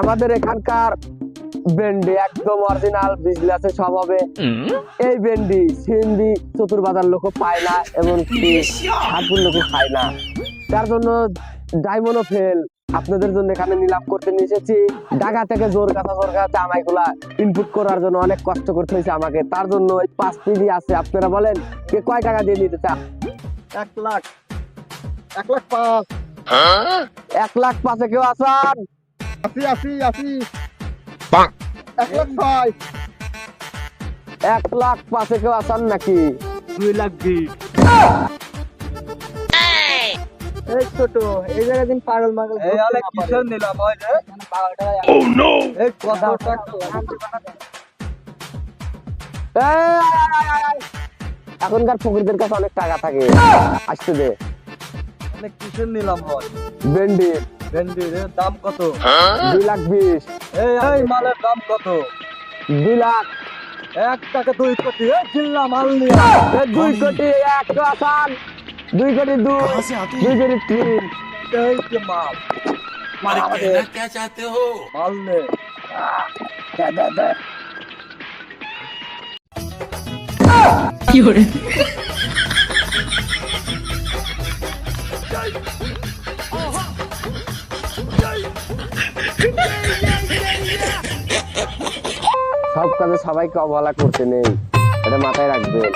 আমাদের এখানকার ভেন্ডি একদম অরিজিনাল বিজনেসে সব হবে। এই ভেন্ডি সিন্দি চতুর্বাজার লোক পায় না এবং হাটপুর লোক খায় না। তার জন্য ডায়মন্ড ফেল আপনাদের জন্য এখানে নিলাম করতে নিয়ে এসেছি ঢাকা থেকে জোর কাছা জোর কাছা আমাইগুলা ইনপুট করার জন্য অনেক কষ্ট করতে হয়েছে আমাকে। তার জন্য ওই পাঁচ পিডি আছে। আপনারা বলেন কে কয় টাকা দিয়ে নিতে চান? এক লাখ। এক লাখ পাঁচ। এক লাখ পাঁচে কেউ আসান আশি আশি আশি এক লাখ ছয়। এক লাখ পাঁচে কেউ আসান নাকি? দুই লাখ বিশ এই ছোট এই জায়গায় দিন পাগল মাগল এই আলে কিসের নিলাম ওই রে। ও নো এই কত টাকা? এই, আয়, আয়, আয়, আয়। এখনকার ফকিরদের কাছে অনেক টাকা থাকে। আসতে দে। অনেক কিসের নিলাম হয় ভেন্ডি। ভেন্ডির দাম কত দুই লাখ বিশ এই এই মালের দাম কত দুই লাখ এক টাকা দুই কোটি এই চিল্লা মাল নিয়ে এ, দুই কোটি এক কেউ আসান দুই কোটি দুই দুই কোটি তিন এই যে মাল अरे कहना क्या चाहते हो মাল নে দে, দে, দে। সব কাজে সবাইকে অবহেলা করতে নেই। এটা মাথায় রাখবেন।